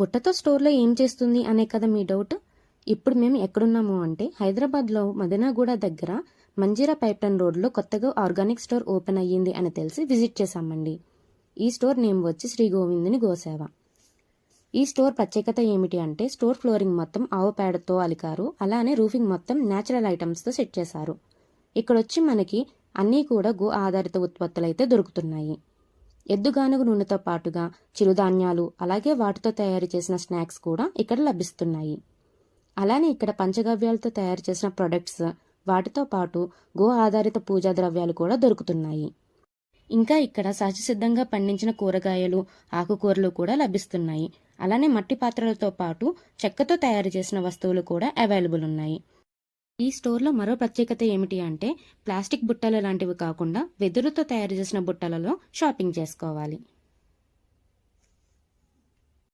బుట్టతో స్టోర్లో ఏం చేస్తుంది అనే కదా మీ డౌట్? ఇప్పుడు మేము ఎక్కడున్నాము అంటే హైదరాబాద్లో మదనాగూడ దగ్గర మంజీరా పైప్లైన్ రోడ్లో కొత్తగా ఆర్గానిక్ స్టోర్ ఓపెన్ అయ్యింది అని తెలిసి విజిట్ చేశామండి. ఈ స్టోర్ నేమ్ వచ్చి శ్రీ గోవిందుని గోసేవ. ఈ స్టోర్ ప్రత్యేకత ఏమిటి అంటే స్టోర్ ఫ్లోరింగ్ మొత్తం ఆవు పేడతో అలికారు అలానే రూఫింగ్ మొత్తం న్యాచురల్ ఐటమ్స్తో సెట్ చేశారు. ఇక్కడ వచ్చి మనకి అన్నీ కూడా గో ఆధారిత ఉత్పత్తులు అయితే దొరుకుతున్నాయి. ఎద్దుగానుగు నూనెతో పాటుగా చిరుధాన్యాలు అలాగే వాటితో తయారు చేసిన స్నాక్స్ కూడా ఇక్కడ లభిస్తున్నాయి. అలానే ఇక్కడ పంచగవ్యాలతో తయారు చేసిన ప్రొడక్ట్స్ వాటితో పాటు గో ఆధారిత పూజా ద్రవ్యాలు కూడా దొరుకుతున్నాయి. ఇంకా ఇక్కడ సహజసిద్ధంగా పండించిన కూరగాయలు ఆకుకూరలు కూడా లభిస్తున్నాయి. అలానే మట్టి పాత్రలతో పాటు చెక్కతో తయారు చేసిన వస్తువులు కూడా అవైలబుల్ ఉన్నాయి. ఈ స్టోర్లో మరో ప్రత్యేకత ఏమిటి అంటే ప్లాస్టిక్ బుట్టలు లాంటివి కాకుండా వెదురుతో తయారు చేసిన బుట్టలలో షాపింగ్ చేసుకోవాలి.